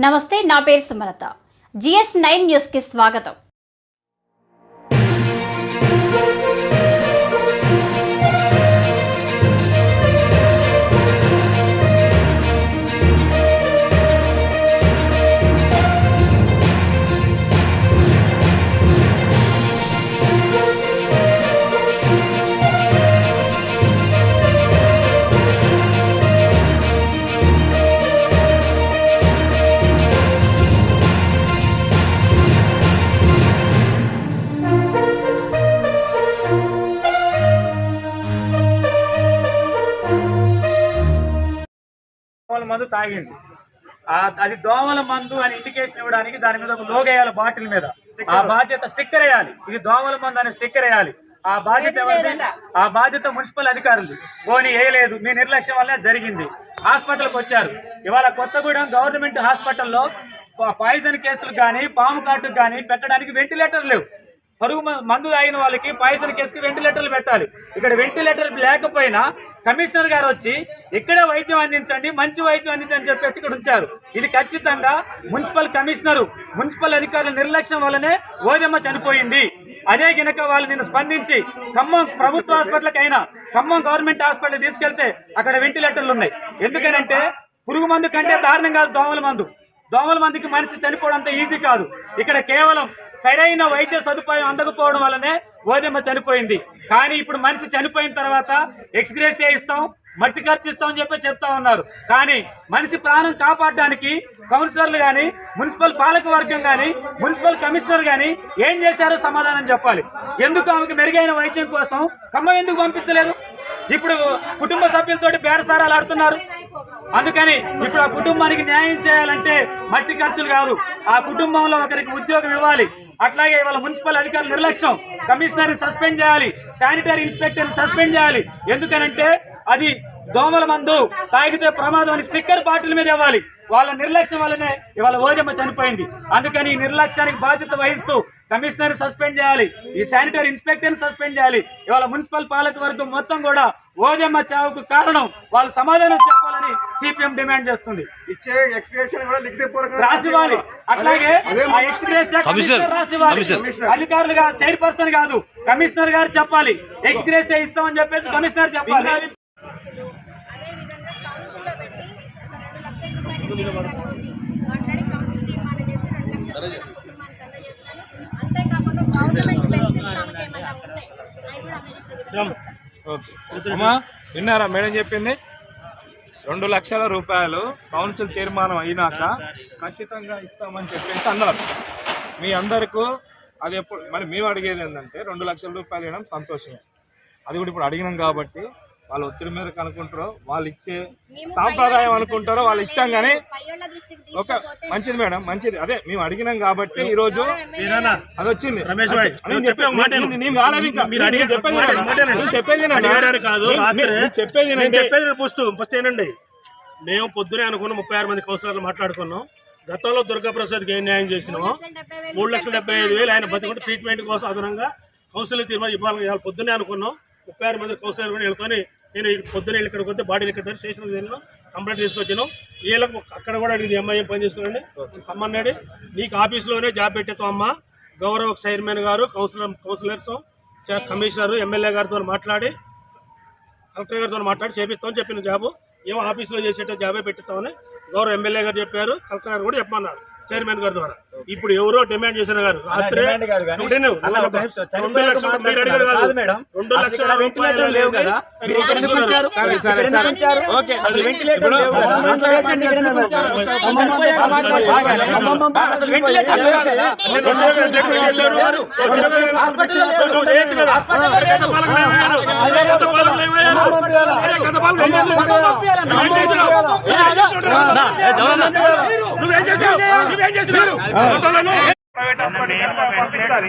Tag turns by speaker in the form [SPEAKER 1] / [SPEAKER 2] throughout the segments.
[SPEAKER 1] నమస్తే నా పేరు సుమలత. జిఎస్ నైన్ న్యూస్కి స్వాగతం.
[SPEAKER 2] దోమల మందు తాగింది. ఆ అది దోమల మందు అని ఇండికేషన్ ఇవ్వడానికి దాని మీద ఒక లోగో వేయాలి బాటిల్ మీద. ఆ బాధ్యత స్టిక్కర్ వేయాలి. ఇది దోమల మందు అనే స్టిక్కర్ వేయాలి. ఆ బాధ్యత ఎవరిది? ఆ బాధ్యత మున్సిపల్ అధికారులు పోనీ వేయలేదు. మీ నిర్లక్ష్యం వల్ల జరిగింది. హాస్పిటల్కి వచ్చారు. ఇవాళ కొత్తగూడెం గవర్నమెంట్ హాస్పిటల్లో పాయిజన్ కేసులు కానీ పాము కాటుకు కానీ పెట్టడానికి వెంటిలేటర్ లేవు. పరుగు మందు తాగిన వాళ్ళకి పాయిజన్ కేసుకి వెంటిలేటర్లు పెట్టాలి. ఇక్కడ వెంటిలేటర్ లేకపోయినా కమిషనర్ గారు వచ్చి ఇక్కడే వైద్యం అందించండి మంచి వైద్యం అందించండి చెప్పేసి ఇక్కడ ఉంచారు. ఇది ఖచ్చితంగా మున్సిపల్ కమిషనర్ మున్సిపల్ అధికారుల నిర్లక్ష్యం వల్లనే ఓదమ్మ చనిపోయింది. అదే గినక వాళ్ళు నిన్ను స్పందించి ఖమ్మం ప్రభుత్వ హాస్పిటల్కైనా ఖమ్మం గవర్నమెంట్ హాస్పిటల్ తీసుకెళ్తే అక్కడ వెంటిలేటర్లు ఉన్నాయి. ఎందుకనంటే పురుగు మందు కంటే దారుణం కాదు దోమల మందు. దోమల మందికి మనిషి చనిపోవడం అంత ఈజీ కాదు. ఇక్కడ కేవలం సరైన వైద్య సదుపాయం అందకపోవడం వల్లనే ఓదెమ్మ చనిపోయింది. కానీ ఇప్పుడు మనిషి చనిపోయిన తర్వాత ఎక్స్గ్రేసియా ఇస్తాం మట్టి ఖర్చు ఇస్తాం అని చెప్పి చెప్తా ఉన్నారు. కానీ మనిషి ప్రాణం కాపాడడానికి కౌన్సిలర్లు కానీ మున్సిపల్ పాలక వర్గం కానీ మున్సిపల్ కమిషనర్ కానీ ఏం చేశారో సమాధానం చెప్పాలి. ఎందుకు ఆమెకు మెరుగైన వైద్యం కోసం ఖమ్మం ఎందుకు పంపించలేదు? ఇప్పుడు కుటుంబ సభ్యులతోటి బేరసారాలు ఆడుతున్నారు. అందుకని ఇప్పుడు ఆ కుటుంబానికి న్యాయం చేయాలంటే మట్టి ఖర్చులు కాదు. ఆ కుటుంబంలో ఒకరికి ఉద్యోగం ఇవ్వాలి. అట్లాగే ఇవాళ మున్సిపల్ అధికారులు నిర్లక్ష్యం. కమిషనర్ సస్పెండ్ చేయాలి. శానిటరీ ఇన్స్పెక్టర్ సస్పెండ్ చేయాలి. ఎందుకనంటే అది దోమల మందు తాగితే ప్రమాదం అని స్టిక్కర్ బాటిల్ మీద ఇవ్వాలి. వాళ్ళ నిర్లక్ష్యం వల్లనే ఇవాళ ఓదమ్మ చనిపోయింది. అందుకని ఈ నిర్లక్ష్యానికి బాధ్యత వహిస్తూ కమిషనర్ సస్పెండ్ చేయాలి. ఈ శానిటరీ ఇన్స్పెక్టర్ సస్పెండ్ చేయాలి. ఇవాళ మున్సిపల్ పాలక వర్గం మొత్తం కూడా ఓదమ్మ చావుకు కారణం. వాళ్ళు సమాధానం చెప్పాలని సిపిఎం డిమాండ్ చేస్తుంది.
[SPEAKER 3] ఇచ్చే ఎక్స్ప్రెషన్ కూడా లిఖితపూర్వకంగా
[SPEAKER 2] రాసివ్వాలి. అట్లాగే
[SPEAKER 3] అదే
[SPEAKER 2] ఆ ఎక్స్గ్రేస్ కమిషనర్ రాసివ్వాలి.
[SPEAKER 3] కమిషనర్.
[SPEAKER 2] అధికారులు కాదు చైర్పర్సన్ కాదు కమిషనర్ గారు చెప్పాలి. ఎక్స్గ్రేస్ ఇస్తామని చెప్పేసి కమిషనర్ చెప్పాలి.
[SPEAKER 4] అంతేకాకుండా గవర్నమెంట్ ఆమెకి ఏమైనా ఉన్నాయి అవి కూడా
[SPEAKER 5] విన్నారా? మేడం చెప్పింది? రెండు లక్షల రూపాయలు కౌన్సిల్ తీర్మానం అయినాక ఖచ్చితంగా ఇస్తామని చెప్పేసి అన్నారు. మీ అందరికీ అది ఎప్పుడు మరి మేము అడిగేది ఏంటంటే రెండు లక్షల రూపాయలు ఇవ్వడం సంతోషమే. అది కూడా ఇప్పుడు అడిగినాం కాబట్టి వాళ్ళు ఒత్తిడి మేరకు అనుకుంటారో వాళ్ళు ఇచ్చే సాంప్రదాయం అనుకుంటారో వాళ్ళు ఇష్టం కానీ
[SPEAKER 4] తీసుకుపోతే
[SPEAKER 5] మంచిది మేడం మంచిది. అదే మేము అడిగినాం కాబట్టి ఈ రోజు అది వచ్చింది.
[SPEAKER 6] రమేష్
[SPEAKER 5] చెప్పేది
[SPEAKER 6] మేము పొద్దునే అనుకున్నాం ముప్పై ఆరు మంది కౌన్సిలర్లు మాట్లాడుకున్నాం. గతంలో దుర్గాప్రసాద్కి ఏం న్యాయం చేసినామో? మూడు లక్షల డెబ్బై ఐదు వేలు ఆయన బతికుంటే ట్రీట్మెంట్ కోసం అదనంగా కౌన్సిల్ తీర్మానం ఇవ్వాలి పొద్దునే అనుకున్నాం. ముప్పై ఆరు మంది కౌన్సిలర్ కూడా వీళ్ళతోని నేను పొద్దునే ఇక్కడికి వస్తే బాడీని ఇక్కడ స్టేషన్ వెళ్ళినాం కంప్లైంట్ తీసుకొచ్చాను. వీళ్ళకు అక్కడ కూడా అడిగింది ఎంఐఎం పని చేసుకోండి సమ్మన్నాడు నీకు ఆఫీస్లోనే జాబ్ పెట్టేస్తాం అమ్మా. గౌరవ చైర్మన్ గారు కౌన్సిలర్ కౌన్సిలర్స్ కమిషనర్ ఎమ్మెల్యే గారితో మాట్లాడి కలెక్టర్ గారితో మాట్లాడి చేపిస్తామని చెప్పిన జాబు. ఏమో ఆఫీస్లో చేసేట జాబే పెట్టిస్తామని గౌరవ ఎమ్మెల్యే గారు చెప్పారు కలెక్టర్ గారు కూడా చెప్పమన్నారు చైర్మన్ గారి ద్వారా ఇప్పుడు ఎవరో డిమాండ్ చేసిన గారు రెండు లక్షలు నువ్వు? నువ్వేం
[SPEAKER 5] ప్రైవేట్ హాస్పిటల్ పంపించాలి.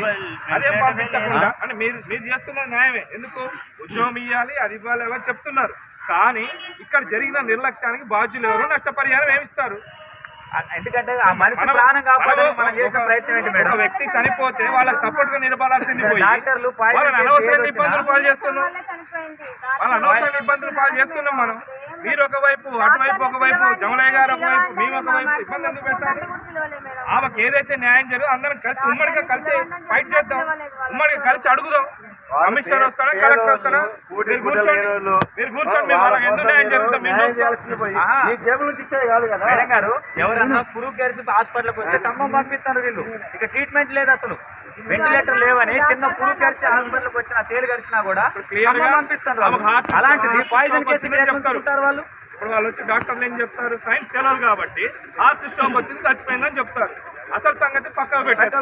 [SPEAKER 5] అదే పంపించకుండా అంటే మీరు మీరు చేస్తున్న న్యాయమే. ఎందుకు? ఉద్యోగం ఇవ్వాలి అది ఇవ్వాలి ఎవరు చెప్తున్నారు? కానీ ఇక్కడ జరిగిన నిర్లక్ష్యానికి బాధ్యులు ఎవరు? నష్టపరిహారం ఏమి ఇస్తారు
[SPEAKER 2] ఎందుకంటే ఆ మనిషి
[SPEAKER 5] మనం-
[SPEAKER 2] ప్రాణం కాపాడడానికి
[SPEAKER 5] మనం
[SPEAKER 2] చేసిన ప్రయత్నం ఏంటి మేడం?
[SPEAKER 5] వ్యక్తి చనిపోతే వాళ్ళకి సపోర్ట్గా నిలబడాల్సింది
[SPEAKER 2] డాక్టర్లు
[SPEAKER 5] అనవసరంగా ఇబ్బందులు పాలు చేస్తున్నాం. వాళ్ళ అనవసరంగా ఇబ్బందులు పాలు చేస్తున్నాం మనం. మీరు ఒకవైపు అటువైపు ఒకవైపు జమలయ్య గారు ఒకవైపు మేము ఒకవైపు ఇబ్బంది ఎందుకు పెట్టాలి? ఆమెకు ఏదైతే న్యాయం జరుగుతుందో అందరం కలిసి ఉమ్మడిగా కలిసి ఫైట్ చేద్దాం. ఉమ్మడిగా కలిసి అడుగుదాం. కమిషనర్ వస్తాడా కలెక్టర్ వస్తాడా? మీరు కూర్చోండి. మీరు కూర్చోండి వాళ్ళకి ఎందుకు న్యాయం జరుగుతాం?
[SPEAKER 3] న్యాయం చేయాల్సింది పోయి
[SPEAKER 2] ఆహా.
[SPEAKER 3] నీ జేబుల నుంచి ఇచ్చేది కాదు కదా?
[SPEAKER 2] మేడం గారు ఎవరన్నా పురుగు కలిసి హాస్పిటల్కి వస్తే ఖమ్మం పంపిస్తారు వీళ్ళు. ఇక ట్రీట్మెంట్ లేదు అసలు. వెంటిలేటర్ లేవని చిన్న పురుగు కలిసి హాస్పిటల్కి వచ్చిన తేలు కలిసినా కూడా
[SPEAKER 5] హార్ట్
[SPEAKER 2] అలాంటిది పాయిజన్ కేసు
[SPEAKER 5] చెప్తారు.
[SPEAKER 2] వాళ్ళు.
[SPEAKER 5] ఇప్పుడు వాళ్ళు వచ్చి డాక్టర్లు ఏం చెప్తారు? సైన్స్ తెలియదు కాబట్టి హార్ట్ స్ట్రోక్ వచ్చింది చచ్చిపోయిందని చెప్తారు. అసలు సంగతి పక్కకు పెట్టారు.